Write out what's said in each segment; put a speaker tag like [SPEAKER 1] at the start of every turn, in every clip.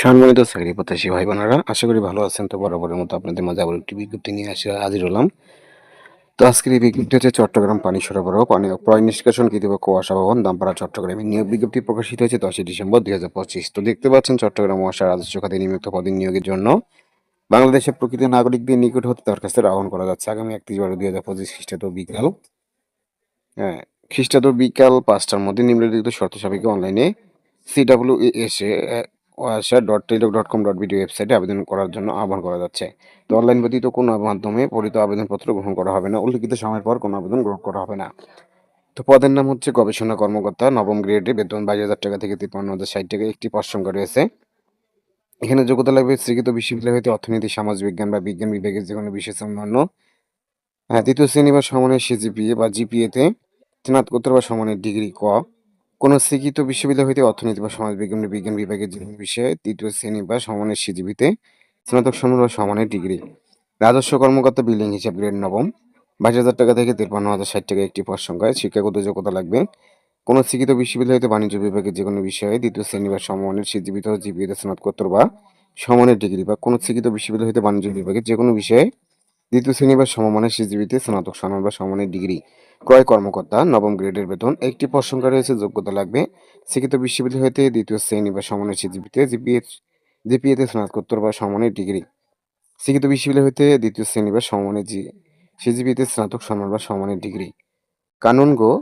[SPEAKER 1] সম্মানিত চাকরি প্রত্যাশী ভাই বোনেরা আশা করি ভালো আছেন। তো বরাবরের মতো আপনাদের মাঝে আবার একটি বিজ্ঞপ্তি নিয়ে আসে হাজির হলাম। তো আজকের এই বিজ্ঞপ্তি হচ্ছে চট্টগ্রাম পানি সরবরাহ, পানি পয় নিষ্কাশন কৃতপক্ষ কুয়াশা ভবন, দামপাড়া, চট্টগ্রামে। নিয়োগ বিজ্ঞপ্তি প্রকাশিত হয়েছে দশই ডিসেম্বর দুই হাজার পঁচিশ। তো দেখতে পাচ্ছেন চট্টগ্রাম মহাশয় রাজস্ব খাতে নিযুক্ত পদে নিয়োগের জন্য বাংলাদেশের প্রকৃত নাগরিকদের নিকট হতে দরখাস্তের আহ্বান করা যাচ্ছে। আগামী একত্রিশ বারো দুই হাজার পঁচিশ খ্রিস্টাব্দ বিকাল। হ্যাঁ খ্রিস্টাব্দ বিকাল পাঁচটার মধ্যে নিম্নলিখিত শর্ত সাপেক্ষে অনলাইনে CW S dot Teletalk dot com dot BD ওয়েবসাইটে আবেদন করার জন্য আহ্বান করা যাচ্ছে। তো অনলাইন ব্যতীত কোনো মাধ্যমে পরিত আবেদনপত্র গ্রহণ করা হবে না। উল্লিখিত সময়ের পর কোনো আবেদন গ্রহণ করা হবে না। তো পদের নাম হচ্ছে গবেষণা কর্মকর্তা, নবম গ্রেডে বেতন বাইশ হাজার টাকা থেকে তিপ্পান্ন হাজার ষাট টাকা, একটি সংখ্যা রয়েছে। এখানে যোগ্যতা লাগবে স্বীকৃত বিশ্ববিদ্যালয় হতে অর্থনীতি, সমাজ বিজ্ঞান বা বিজ্ঞান বিভাগের যে কোনো বিশেষ অন্যান্য হ্যাঁ তৃতীয় শ্রেণি বা সমানের সিজিপিএ বা জিপিএতে স্নাতকোত্তর বা সমানের ডিগ্রি ক। কোনো স্বীকৃত বিশ্ববিদ্যালয় হইতে অর্থনীতি বা সমাজ বিজ্ঞান বিজ্ঞান বিভাগের যে কোনো বিষয়ে তৃতীয় শ্রেণি বা সমানের সিজিপিতে স্নাতক সমান বা সমানের ডিগ্রি। রাজস্ব কর্মকর্তা বিল্ডিং হিসাব গ্রেড নবম। বাইশ হাজার টাকা থেকে তিপ্পান্ন হাজার ষাট টাকা একটি পদ সংখ্যায় শিক্ষাগত যোগ্যতা লাগবে। কোনো শিক্ষিত বিশ্ববিদ্যালয় হতে বাণিজ্য বিভাগের যে কোনো বিষয়ে দ্বিতীয় শ্রেণি বা সমানের সিজিপিত জিপিএতে স্নাতকোত্তর বা সমানের ডিগ্রি বা কোনো শিক্ষিত বিশ্ববিদ্যালয় হতে বাণিজ্য বিভাগের যে কোনো বিষয়ে দ্বিতীয় শ্রেণি বা সমমানের সিজিবিতে স্নাতক সমান বা সমানের ডিগ্রি। ক্রয় কর্মকর্তা, নবম গ্রেডের বেতন, একটি পদ রয়েছে, যোগ্যতা লাগবে। শিক্ষিত বিশ্ববিদ্যালয় হতে দ্বিতীয় শ্রেণি বা সমানের সিজিবিতে জিপিএ, জিপিএতে স্নাতকোত্তর বা সমানের ডিগ্রি। শিক্ষিত বিশ্ববিদ্যালয় হতে দ্বিতীয় শ্রেণি বা সমানের জি, সিজিবিতে স্নাতক সমান বা সমানের ডিগ্রি। কানুন গো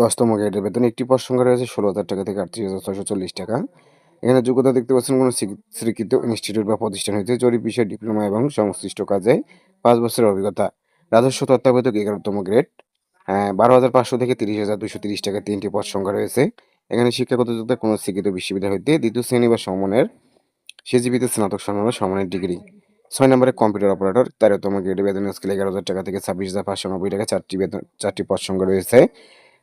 [SPEAKER 1] দশতম গ্রেডের বেতন, একটি পদ সংখ্যা রয়েছে, ষোলো হাজার টাকা থেকে আটত্রিশ হাজার ছশো চল্লিশ টাকা। এখানে যোগ্যতা দেখতে পাচ্ছেন কোনো স্বীকৃত ইনস্টিটিউট বা প্রতিষ্ঠান হইতে জরিপ বিষয়ে ডিপ্লোমা এবং সংশ্লিষ্ট কাজে পাঁচ বছরের অভিজ্ঞতা। রাজস্ব তত্ত্বাবধায়ক এগারোতম গ্রেড বারো হাজার পাঁচশো থেকে তিরিশ হাজার দুশো তিরিশ টাকা তিনটি পদ সংখ্যা রয়েছে। এখানে শিক্ষাগত যোগ্যতা কোনো স্বীকৃত বিশ্ববিদ্যালয় হইতে দ্বিতীয় শ্রেণি বা সমানের সিজিপিতে স্নাতক সমান বা সমানের ডিগ্রি ছয় নম্বরে কম্পিউটার অপারেটর তেরোতম গ্রেডে বেতন স্কেল এগারো হাজার টাকা থেকে ছাব্বিশ হাজার পাঁচশো নব্বই টাকা চারটি বেতন, চারটি পদ সংখ্যা রয়েছে।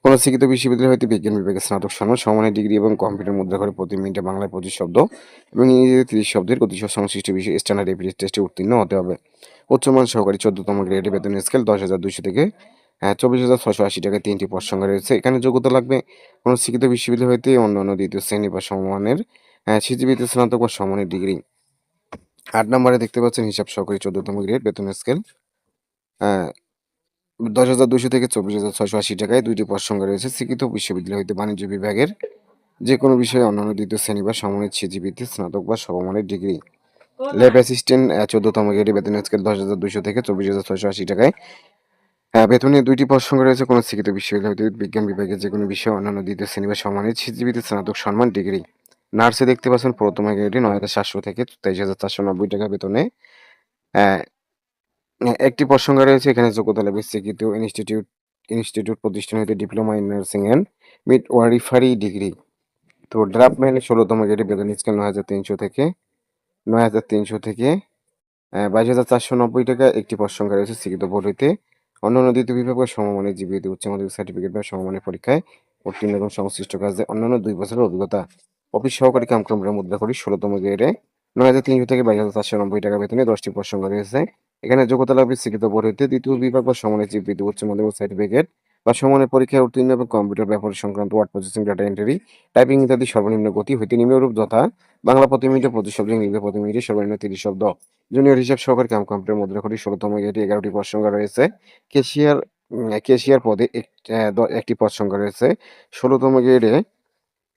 [SPEAKER 1] কোনো শিক্ষিত বিশ্ববিদ্যালয় হইতে বিজ্ঞান বিভাগে স্নাতক সমান সমানের ডিগ্রি এবং কম্পিউটার মুদ্রা করে প্রতি মিনিটে বাংলায় পঁচিশ শব্দ এবং ইংরেজিতে তিরিশ শব্দের গতিশীল সংশ্লিষ্ট বিষয়ে স্ট্যান্ডার্ড এপিএস টেস্টে উত্তীর্ণ হতে হবে। উচ্চমান সহকারী চোদ্দতম গ্রেডে বেতন স্কেল দশ হাজার দুশো থেকে হ্যাঁ চব্বিশ হাজার ছশো আশি টাকায় তিনটি পদ রয়েছে। এখানে যোগ্যতা লাগবে কোনো শিক্ষিত বিশ্ববিদ্যালয় হইতে অন্যান্য দ্বিতীয় শ্রেণি বা সমমানের সিজিবিতে স্নাতক বা সমানের ডিগ্রি। আট নম্বরে দেখতে পাচ্ছেন হিসাব সহকারী চোদ্দতম গ্রেড বেতন স্কেল দশ হাজার দুশো থেকে চব্বিশ হাজার ছয়শো আশি টাকায় দুইটি পদ সংখ্যা রয়েছে। স্বীকৃত বিশ্ববিদ্যালয় হইতে বাণিজ্য বিভাগের যে কোনো বিষয়ে অন্যান্য দ্বিতীয় শ্রেণি বা সমমানের সিজিবিতে স্নাতক বা সমমানের ডিগ্রি। ল্যাব অ্যাসিস্ট্যান্ট চোদ্দতম গ্রেডে বেতন স্কেল দশ হাজার দুশো থেকে চব্বিশ হাজার ছয়শো আশি টাকায়। বেতনে দুইটি পদ সংখ্যা রয়েছে। কোনো শিক্ষিত বিশ্ববিদ্যালয় হইতে বিজ্ঞান বিভাগের যে কোনো বিষয়ে অন্যান্য দ্বিতীয় শ্রেণি বা সমানের সিজিবিতে স্নাতক সম্মান ডিগ্রি। নার্সে দেখতে পাচ্ছেন প্রথম গ্রেডে নয় হাজার সাতশো থেকে তেইশ হাজার চারশো নব্বই টাকা বেতনে একটি সংখ্যা রয়েছে, এখানে যোগ্যতা লাগবে স্বীকৃত ইনস্টিটিউট ইনস্টিটিউট প্রতিষ্ঠান হইতে diploma in nursing and midwifery degree তো ড্রাফটম্যান ষোলোতম গ্রেডে বেতন স্কেল নয় হাজার তিনশো থেকে, নয় হাজার তিনশো থেকে বাইশ হাজার চারশো নব্বই টাকা একটি সংখ্যা রয়েছে স্বীকৃত বোর্ড হইতে। অন্যান্য দ্বিতীয় বিভাগ বা সমমানের জীবিত উচ্চ মাধ্যমিক সার্টিফিকেট বা সমমানের পরীক্ষায় উত্তীর্ণ এবং সংশ্লিষ্ট কাজে অন্যান্য দুই বছরের অভিজ্ঞতা। অফিস সহকারী কামক্রমের মুদ্রা করি ষোলোতম গ্রেডে নয় হাজার তিনশো থেকে বাইশ হাজার চারশো নব্বই টাকা বেতনে দশটি সংখ্যা রয়েছে। এখানে যোগ্যতা লাগবে স্বীকৃত বোর্ড হইতে দ্বিতীয় বিভাগ বা সমানের জীবিত উচ্চ মাধ্যমিক সার্টিফিকেট বা সমানের পরীক্ষায় উত্তীর্ণ এবং কম্পিউটার ব্যবহার সংক্রান্ত word processing data entry typing ইত্যাদি সর্বনিম্ন গতি হইতে নিম্নরূপ যথা বাংলা প্রতি মিনিটে পঁচিশ শব্দ ইংরেজি প্রতি মিনিটে সর্বনিম্ন তিরিশ শব্দ। জুনিয়র হিসাব সহকারী কাম কম্পিউটার মুদ্রা করি ষোলোতম গ্রেডে এগারোটি পদ সংখ্যা রয়েছে। কেশিয়ার কেশিয়ার পদে একটি পদ সংখ্যা রয়েছে। ষোলোতম গ্রেডে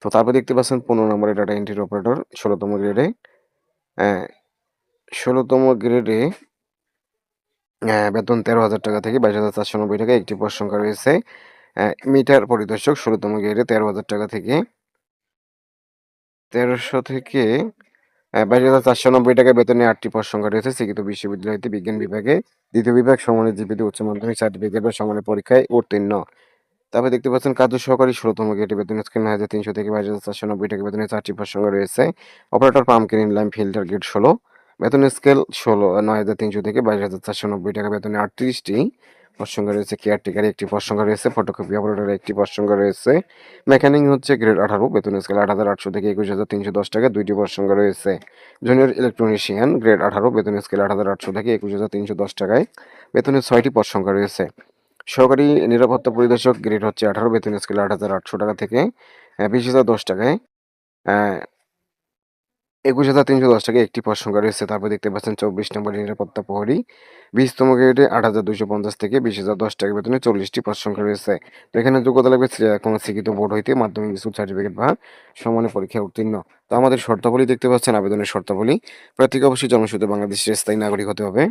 [SPEAKER 1] তো তারপর দেখতে পাচ্ছেন পনেরো নম্বরে ডাটা এন্ট্রি অপারেটর ষোলোতম গ্রেডে ষোলোতম গ্রেডে বেতন তেরো হাজার টাকা থেকে বাইশ হাজার চারশো নব্বই টাকা একটি পদ সংখ্যা রয়েছে। মিটার পরিদর্শক ষোলোতম গ্রেডে তেরো হাজার টাকা থেকে তেরোশো থেকে বাইশ হাজার চারশো নব্বই টাকা বেতনে আটটি পদ সংখ্যা রয়েছে। স্বীকৃত বিশ্ববিদ্যালয় হইতে বিজ্ঞান বিভাগে দ্বিতীয় বিভাগ সমানের জীবিত উচ্চ মাধ্যমিক, সার্টিফিকেট বা সমানের পরীক্ষায় উত্তীর্ণ। তারপরে দেখতে পাচ্ছেন কার্য সহকারী ষোলোতম গেটে বেতন স্কেল নয় হাজার তিনশো থেকে বাইশ হাজার চারশো নব্বই টাকা বেতনে চারটি পদ সংখ্যা রয়েছে। Operator pump clean line filter gate ষোলো। বেতন স্কেল ষোলো, নয় হাজার তিনশো থেকে বাইশ হাজার চারশো নব্বই টাকা। বেতনে আটত্রিশটি সংখ্যা রয়েছে কেয়ারটেকারে একটি সংখ্যা রয়েছে ফটোকপি অপারেটরে একটি সংখ্যা রয়েছে মেকানিক হচ্ছে গ্রেড আঠারো। বেতন স্কেল আট হাজার আটশো থেকে একুশ হাজার তিনশো দশ টাকা, দুইটি সংখ্যা রয়েছে জুনিয়র ইলেকট্রনিশিয়ান গ্রেড আঠারো। বেতন স্কেল আট হাজার আটশো থেকে একুশ হাজার তিনশো দশ টাকায়। বেতনের ছয়টি সংখ্যা রয়েছে সহকারী নিরাপত্তা পরিদর্শক গ্রেড হচ্ছে আঠারো। বেতন স্কেল আট হাজার আটশো টাকা থেকে বিশ হাজার দশ টাকায় একুশ হাজার তিনশো দশ টাকা একটি পদ সংখ্যা রয়েছে। তারপর দেখতে পাচ্ছেন চব্বিশ নম্বর নিরাপত্তা প্রহরী। বিশতম গ্রেডে আট হাজার দুইশো পঞ্চাশ থেকে বিশ হাজার দশ টাকা বেতনে চল্লিশটি পদ সংখ্যা রয়েছে। তো এখানে যোগ্যতা লাগবে কোনো শিক্ষিত বোর্ড হইতে মাধ্যমিক স্কুল সার্টিফিকেট বা সমানের পরীক্ষায় উত্তীর্ণ। তো আমাদের শর্তাবলী দেখতে পাচ্ছেন, আবেদনের শর্তাবলী। প্রার্থীকে অবশ্যই জন্মসূত্রে বাংলাদেশের স্থায়ী নাগরিক হতে হবে।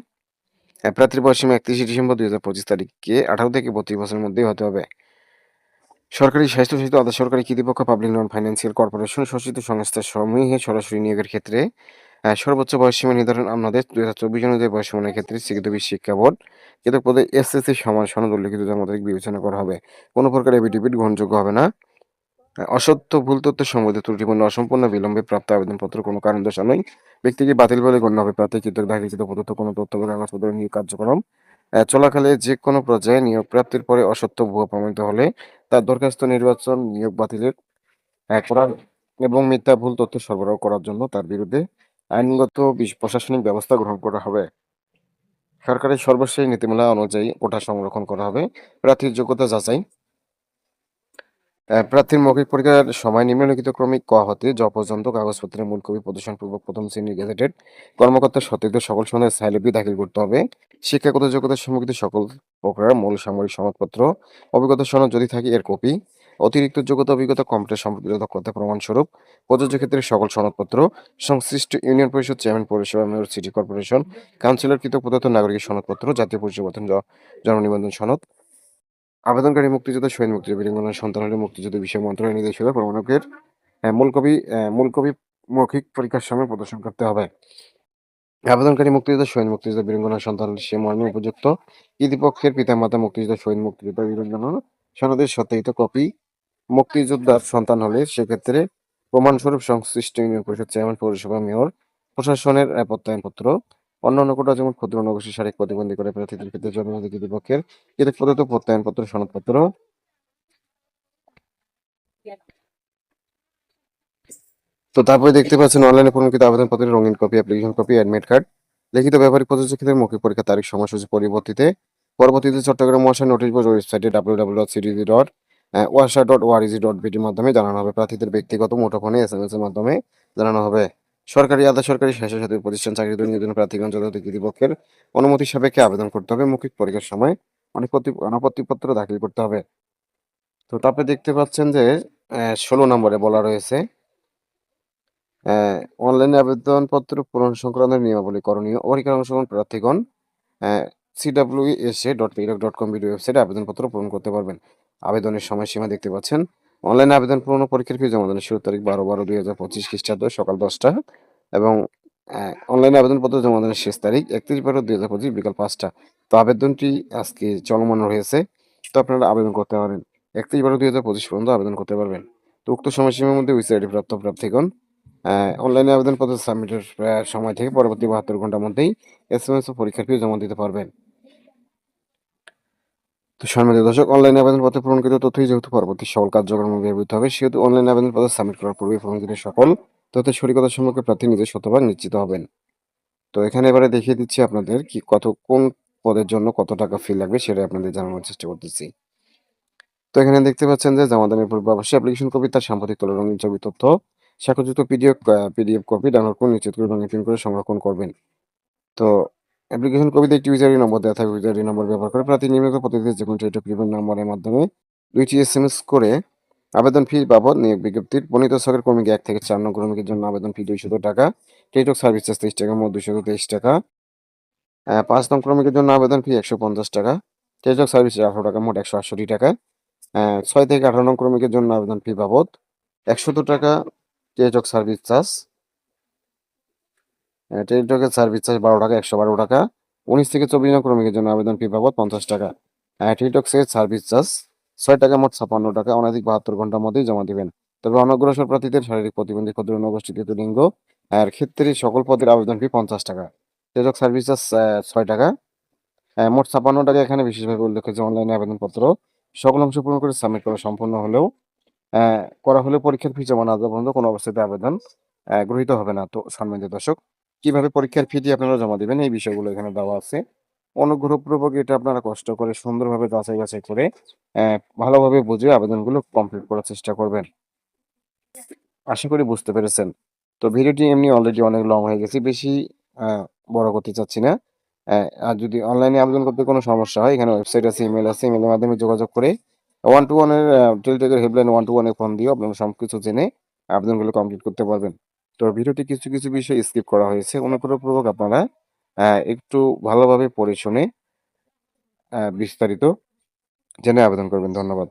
[SPEAKER 1] প্রার্থীর বয়স সীমা একত্রিশে ডিসেম্বর দুই হাজার পঁচিশ তারিখে আঠারো থেকে বত্রিশ বছরের মধ্যেই হতে হবে। সরকারি স্বাস্থ্যসাহিত্য আধা সরকারি কর্তৃপক্ষ পাবলিক নন ফাইন্যান্সিয়াল কর্পোরেশন শোষিত সংস্থা সমূহে সরাসরি নিয়োগের ক্ষেত্রে সর্বোচ্চ বয়সসীমা নির্ধারণ আমাদের দুই হাজার চব্বিশ অনুযায়ী বয়সসীমার ক্ষেত্রে বিশ্ব শিক্ষা বোর্ড। কিন্তু পদে এসএসসি সমান সনদ উল্লিখিত জন্ম তারিখ বিবেচনা করা হবে। কোনো প্রকার এফিডেভিট গ্রহণযোগ্য হবে না। অসত্য, ভুল তথ্য সম্বন্ধে ত্রুটিপূর্ণ, অসম্পূর্ণ, বিলম্বে প্রাপ্ত আবেদনপত্র কোনো কারণ দর্শানোই ব্যক্তিকে বাতিল বলে গণ্য হবে প্রার্থী কৃতক দাখিলকৃত, প্রদত্ত কোনো তথ্য বা কাগজপত্র নিয়োগ কার্যক্রম। চলাকালে যে কোনো পর্যায়ে নিয়োগ প্রাপ্তির পরে অসত্য, ভুয়া প্রমাণিত হলে তার দরখাস্ত নির্বাচন নিয়োগ বাতিলের করার এবং মিথ্যা ভুল তথ্য সরবরাহ করার জন্য তার বিরুদ্ধে আইনগত প্রশাসনিক ব্যবস্থা গ্রহণ করা হবে। সরকারের সর্বশেষ নীতিমালা অনুযায়ী কোটা সংরক্ষণ করা হবে। প্রার্থীর যোগ্যতা যাচাই প্রার্থীর মৌখিক পরীক্ষার সময় নিম্নলিখিত ক্রমিক ক হতে জ পর্যন্ত কাগজপত্রের মূল কপি, প্রদর্শনপূর্বক প্রথম শ্রেণির গেজেটেড কর্মকর্তার সত্যায়িত সকল সনদের সাইলিপি দাখিল করতে হবে। শিক্ষাগত যোগ্যতার সম্মুখীন সকল প্রকার মূল সামরিক সনদপত্র অভিজ্ঞতা সনদ যদি থাকে এর কপি, অতিরিক্ত যোগ্যতা, অভিজ্ঞতা, কম্পিউটার সম্পর্কিত দক্ষতা প্রমাণস্বরূপ, প্রযোজ্য ক্ষেত্রে সকল সনদপত্র, সংশ্লিষ্ট ইউনিয়ন পরিষদ চেয়ারম্যান, পৌরসভা মেয়র, সিটি কর্পোরেশন কাউন্সিলর কৃতক প্রদত্ত নাগরিকের সনদপত্র, জাতীয় পরিচয় জন্ম নিবন্ধন সনদ আবেদনকারী মুক্তিযোদ্ধা শহীদ মুক্তিযোদ্ধা বীরাঙ্গনার সন্তান হলে মুক্তিযুদ্ধ, বিষয় মন্ত্রণালয় নির্দেশিকা প্রমাণকের মূল কপি মূল কপি মৌখিক পরীক্ষার সময় প্রদর্শন করতে হবে। আবেদনকারী মুক্তিযোদ্ধা শহীদ মুক্তিযোদ্ধা বীরাঙ্গনার সন্তান হলে সে মর্মে উপযুক্ত। কৃতিপক্ষের পিতামাতা মুক্তিযোদ্ধা শহীদ মুক্তিযোদ্ধা বীরাঙ্গনার সনদের সত্যায়িত কপি মুক্তিযোদ্ধার সন্তান হলে সেক্ষেত্রে প্রমাণস্বরূপ সংশ্লিষ্ট ইউনিয়ন পরিষদ চেয়ারম্যান, পৌরসভা মেয়র, প্রশাসনের প্রত্যয়নপত্র অন্যান্য কোটা যেমন ক্ষুদ্র নগোষ্ঠী শারীরিক প্রতিবন্ধী করে প্রার্থীদের ক্ষেত্রে জনজাতি কর্তৃপক্ষের কৃতক প্রদত্ত প্রত্যয়নপত্র সনদপত্র। তো তারপরে দেখতে পাচ্ছেন, অনলাইনে পূরণকৃত আবেদনপত্রের রঙিন copy application copy admit card লিখিত ব্যাপারিক প্রযোজ্য ক্ষেত্রে মৌখিক পরীক্ষা, তারিখ, সময়সূচি পরিবর্তিতে। পরবর্তীতে চট্টগ্রাম মহাশয় নোটিশ বোর্ড ওয়েবসাইটে W W dot CDG dot ওয়াসা ডট ওয়ারিজি ডট বিটির মাধ্যমে জানানো হবে। প্রার্থীদের ব্যক্তিগত মুঠোফোনে এস এম এস এর মাধ্যমে জানানো হবে। সরকারি আধা সরকারি স্বেচ্ছাসেবী প্রতিষ্ঠান চাকরিতে নিয়োজন প্রার্থীগণ যথাযথ কর্তৃপক্ষের অনুমতি সাপেক্ষে আবেদন করতে হবে। মৌখিক পরীক্ষার সময় অনাপত্তি অনাপত্তিপত্র দাখিল করতে হবে। তো তারপরে দেখতে পাচ্ছেন যে ষোলো নম্বরে বলা রয়েছে অনলাইনে আবেদনপত্র পূরণ সংক্রান্ত নিয়মাবলী করণীয় পরীক্ষার অংশগ্রহণ প্রার্থীগণ সিডাব্লিউএসএ ডট পিরক ডট কম ভিডিও ওয়েবসাইটে আবেদনপত্র পূরণ করতে পারবেন। আবেদনের সময়সীমা দেখতে পাচ্ছেন অনলাইনে আবেদন পূর্ণ পরীক্ষার ফি জমা দানের শুরু তারিখ বারো বারো দুই হাজার পঁচিশ খ্রিস্টাব্দ, সকাল দশটা। এবং অনলাইনে আবেদনপত্র জমা দানের শেষ তারিখ একত্রিশ বারো দুই হাজার পঁচিশ বিকাল পাঁচটা। তো আবেদনটি আজকে চলমান রয়েছে। তো আপনারা আবেদন করতে পারেন। একত্রিশ বারো দুই হাজার পঁচিশ পর্যন্ত আবেদন করতে পারবেন। তো উক্ত সময়সীমার মধ্যে ওয়েবসাইটে প্রাপ্ত প্রার্থীগণ অনলাইনে আবেদনপত্র সাবমিটের সময় থেকে পরবর্তী বাহাত্তর ঘণ্টার মধ্যেই এস এম এস পরীক্ষার ফি জমা দিতে পারবেন। তো সম্মানিত দর্শক অনলাইন আবেদনপত্র পূরণকৃত তথ্যই যেহেতু পরবর্তী সকল কার্যক্রমে ব্যবহৃত হবে, সেহেতু অনলাইন আবেদনপত্র সাবমিট করার পূর্বে পূরণকৃত সকল তথ্যের সঠিকতা সম্পর্কে প্রার্থী নিজে শতভাগ নিশ্চিত হবেন। তো এখানে এবারে দেখিয়ে দিচ্ছি আপনাদের কি কত, কোন পদের জন্য কত টাকা ফি লাগবে সেটা আপনাদের জানানোর চেষ্টা করতেছি। তো এখানে দেখতে পাচ্ছেন যে জমাদানের পূর্বে অবশ্যই অ্যাপ্লিকেশন কপি তার সাম্প্রতিক তোলা রঙিন ছবি তথ্য স্বাক্ষরযুক্ত পিডিএফ পিডিএফ কপি ডাউনলোড করে নিশ্চিত করে প্রিন্ট করে সংরক্ষণ করবেন। তো অ্যাপ্লিকেশন কপিতে একটি ইউজারি নম্বর দেওয়া থাকবে। ইউজারি নম্বর ব্যবহার করে প্রার্থী নিয়মিত প্রতিদিন যে কোনো রিপোর্ট নম্বরের মাধ্যমে দুইটি এস এম এস করে আবেদন ফি বাবদ নিয়োগ বিজ্ঞপ্তির বর্ণিত সরকার কর্মীকে এক থেকে চার নং কর্মীকের জন্য আবেদন ফি দুইশত টাকা টেলিটক সার্ভিস চার্জ তেইশ টাকা, মোট দুইশত তেইশ টাকা পাঁচ নং ক্রমিকের জন্য আবেদন ফি একশো পঞ্চাশ টাকা টেলিটক সার্ভিস আঠারো টাকা, মোট একশো আটষট্টি টাকা ছয় থেকে আঠারো নং ক্রমিকের জন্য আবেদন ফি বাবদ একশত টাকা টেলিটক সার্ভিস চার্জ টেলিটকের সার্ভিস চার্জ বারো টাকা, একশো বারো টাকা। উনিশ থেকে চব্বিশ নং ক্রমিকের জন্য আবেদন ফি বাবদ পঞ্চাশ টাকা। টেলিটক্সের সার্ভিস চার্জ ছয় টাকা মোট ছাপান্ন টাকা, অনধিক বাহাত্তর ঘণ্টার মধ্যেই জমা দিবেন। তবে অনগ্রসর প্রার্থীদের শারীরিক প্রতিবন্ধী ক্ষুদ্র নগোষ্ঠী লিঙ্গ এর ক্ষেত্রে সকল পদের আবেদন ফি পঞ্চাশ টাকা। টেলিটক সার্ভিস চার্জ ছয় টাকা। মোট ছাপান্ন টাকা এখানে বিশেষভাবে উল্লেখ হয়েছে অনলাইনে আবেদনপত্র সকল অংশ পূরণ করে সাবমিট করা সম্পূর্ণ হলেও করা হলে পরীক্ষার ফি জমা না দেওয়া পর্যন্ত কোনো অবস্থাতে আবেদন গৃহীত হবে না। তো সম্মানিত দর্শক কীভাবে পরীক্ষার ফিটি আপনারা জমা দিবেন, এই বিষয়গুলো এখানে দেওয়া আছে। অনুগ্রহপূর্বক এটা আপনারা কষ্ট করে সুন্দরভাবে যাচাই বাছাই করে ভালোভাবে বুঝে আবেদনগুলো কমপ্লিট করার চেষ্টা করবেন। আশা করি বুঝতে পেরেছেন। তো ভিডিওটি এমনি অলরেডি অনেক লং হয়ে গেছে, বেশি বড় করতে চাচ্ছি না। আর যদি অনলাইনে আবেদন করতে কোনো সমস্যা হয়, এখানে ওয়েবসাইট আছে ইমেল আছে ইমেলের মাধ্যমে যোগাযোগ করে ওয়ান টু ওয়ানের টেলিটকের হেল্পলাইন ওয়ান টু ওয়ানে ফোন দিয়ে আপনারা সব কিছু জেনে আবেদনগুলো কমপ্লিট করতে পারবেন। তো ভিডিওটি কিছু কিছু বিষয় স্কিপ করা হয়েছে। অনুগ্রহপূর্বক আপনারা একটু ভালোভাবে পড়ে শুনে বিস্তারিত জেনে আবেদন করবেন। ধন্যবাদ।